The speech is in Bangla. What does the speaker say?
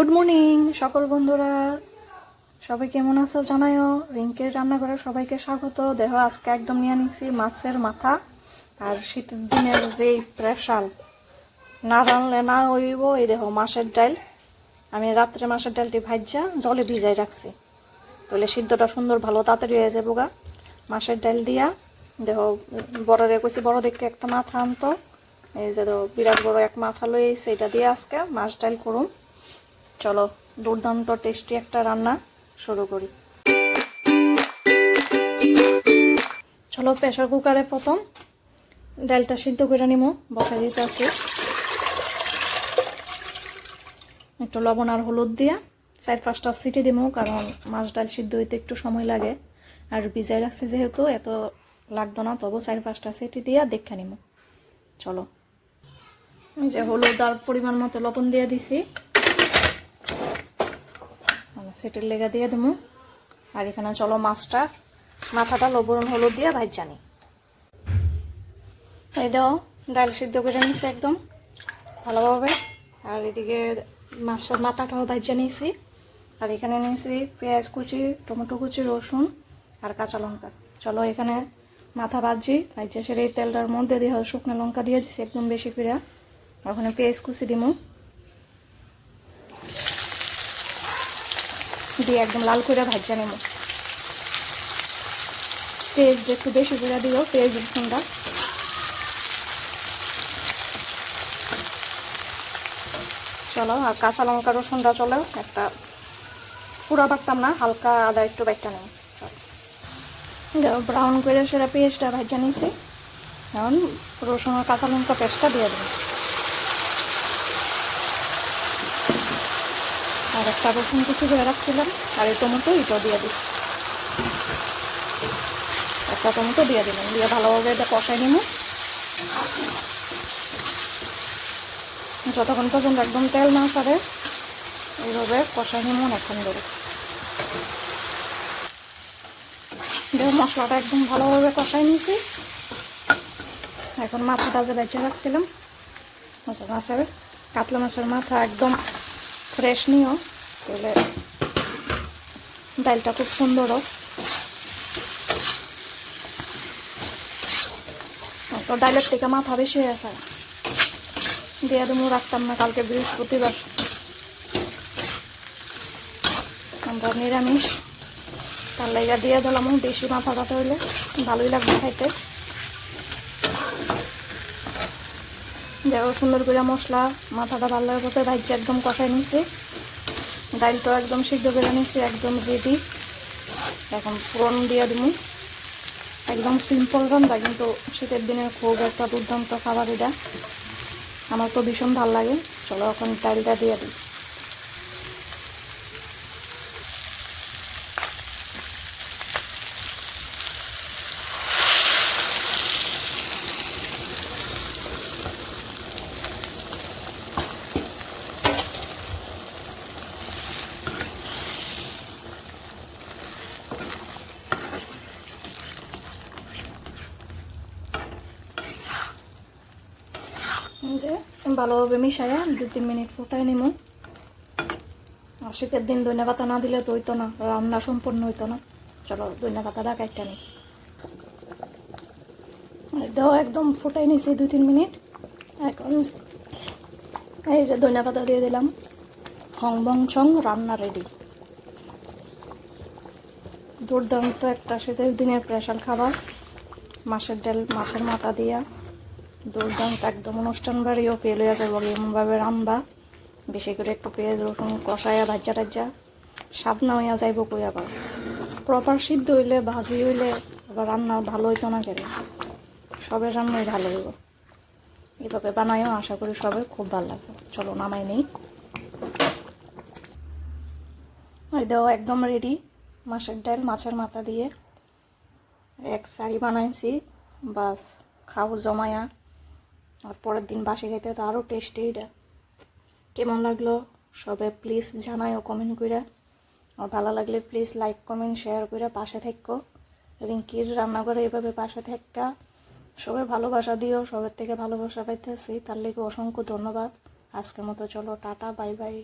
গুড মর্নিং সকল বন্ধুরা। সবাই কেমন আছো জানাইও? রিঙ্কের রান্নাঘরে সবাইকে স্বাগত। দেহ আজকে একদম নিয়ে নিচ্ছি মাছের মাথা আর শীতের দিনের যে প্রেশাল না রানলে না হইব, এই দেখো মাছের ডাল। আমি রাত্রে মাছের ডালটি ভাজা, জলে ভিজাই রাখছি। তাহলে সিদ্ধটা সুন্দর ভালো তাড়াতাড়ি হয়ে যাব গা। মাছের ডাল দিয়া, দেখো, বড়রে কইছি, বড় দেখে একটা মাথা আনতো। এই যে বিরাট বড় এক মাথা লই সেটা দিয়ে আজকে মাছ ডাল করুম। চলো, দুর্দান্ত টেস্টি একটা রান্না শুরু করি। চলো প্রেশার কুকারে প্রথম ডালটা সিদ্ধ করে নিমো বসা দিতে আছে। একটু লবণ আর হলুদ দিয়া চার পাঁচটা সিটি দিমো, কারণ মাছ ডাল সিদ্ধ হইতে একটু সময় লাগে। আর ভিজাই রাখছি যেহেতু, এত লাগতো না, তবু চার পাঁচটা সিটি দিয়া দেখে নিমো। চলো, এই যে হলুদ আর পরিমাণ মতো লবণ দিয়ে দিছি। সেটের লেগা দিয়ে দেবো আর এখানে চলো মাছটা। মাথাটা লবণ, হলুদ দিয়ে ভাজ জানি এই দাও, ডাল সিদ্ধ করে নিয়েছি একদম ভালোভাবে। আর এদিকে মাছের মাথাটাও ভাজা নিয়েছি। আর এখানে নিয়েছি পেঁয়াজ কুচি, টমেটো কুচি, রসুন আর কাঁচা লঙ্কা। চলো এখানে মাথা ভাজি, ভাজা এই তেলটার মধ্যে দিয়ে শুকনো লঙ্কা দিয়ে দিছি একদম বেশি করে। ওখানে পেঁয়াজ কুচি দিমু। দিয়ে একদম লাল করে ভাজা নেব। পেঁয়াজ একটু বেশি করে দিও পেঁয়াজ রসুনটা। চলো, আর কাঁচা লঙ্কা রসুনটা চলো, একটা পুরা বাটতাম না, হালকা আদা একটু বাইটটা নেই ব্রাউন করে সেটা পেঁয়াজটা ভাজা নিয়েছি। এখন রসুন আর কাঁচা লঙ্কা পেস্টটা দিয়ে দেবো। আর একটা রসুন কুচি করে রাখছিলাম, আর এই টমেটো এটাও দিয়ে দিচ্ছি একটা টমেটো দিয়ে দিলাম, দিয়ে ভালোভাবে এটা কষাই নিব। যতক্ষণ পর্যন্ত একদম তেল না সারে এইভাবে কষাই নিব এখন ধরে। দেখো মশলাটা একদম ভালোভাবে কষাই নিয়েছি। এখন মাথাটা যে বেঁচে রাখছিলাম আচ্ছা মাছের, কাতলা মাছের মাথা একদম ফ্রেশ নিও, তাহলে ডালটা খুব সুন্দরও তো ডালের থেকে মাথা বেশি হয়ে যায় দিয়ে দেবো রাখতাম না, কালকে বৃহস্পতিবার। আমরা নিরামিষ। তার লাইগা দিয়ে দিলাম, বেশি মাথা কাটা হইলে ভালোই লাগবে খাইতে। দেখো, সুন্দর করে মশলা, মাথাটা ভালো পথে ভাইজি একদম কষায় নিচ্ছে ডালটাও একদম সিদ্ধ করে নিচ্ছে একদম রেডি এখন ফোড়ন দিয়ে দিব। একদম সিম্পল রান্না কিন্তু শীতের দিনে খুব একটা দুর্দান্ত খাবার এটা। আমার তো ভীষণ ভালো লাগে। চলো এখন ডালটা দিয়ে দিই। যে ভালোভাবে মিশাইয়া দু তিন মিনিট ফুটাই নিমু। আর শীতের দিন দইনা পাতা না দিলে তো হইতো না, রান্না সম্পূর্ণ হইতো না। চলো দইনা পাতাটা কাটটা নি দেও একদম ফুটাই নিছি দুই তিন মিনিট। এখন এই যে দইনা পাতা দিয়ে দিলাম। হং বং ছং, রান্না রেডি দুর্দান্ত একটা শীতের দিনের স্পেশাল খাবার। মাছের ডাল, মাছের মাথা দিয়া। দুর্দান্ত, একদম অনুষ্ঠান বাড়িও ফেল হয়ে যাবে এমনভাবে রান্না বেশি করে একটু পেঁয়াজ, রসুন কষাইয়া ভাজা টাজা, স্বাদ না হইয়া যাইব কই আবার? প্রপার সিদ্ধ হইলে, ভাজি হইলে আবার রান্না ভালো হইতো না কেন? সবের রান্নাই ভালো হইব। এভাবে বানাইও আশা করি সবে খুব ভালো লাগবে। চলো, নামাই নেই। ওই দেওয়া একদম রেডি মাছের ডাল, মাছের মাথা দিয়ে এক শাড়ি বানাইছি। বাস খাও জমায়া। আর পরের দিন বাসে খাইতে তো আরও টেস্টি এটা। কেমন লাগল সবে প্লিজ জানাইও কমেন্ট করে আর ভালো লাগলে প্লিজ লাইক কমেন্ট শেয়ার করে পাশে থাকো। রিঙ্কির রান্না করে এভাবে পাশে থাকা সবাই ভালোবাসা দিও, সবের থেকে ভালোবাসা পাইতেছি। তার লেগে অসংখ্য ধন্যবাদ। আজকের মতো চলো, টাটা বাই বাই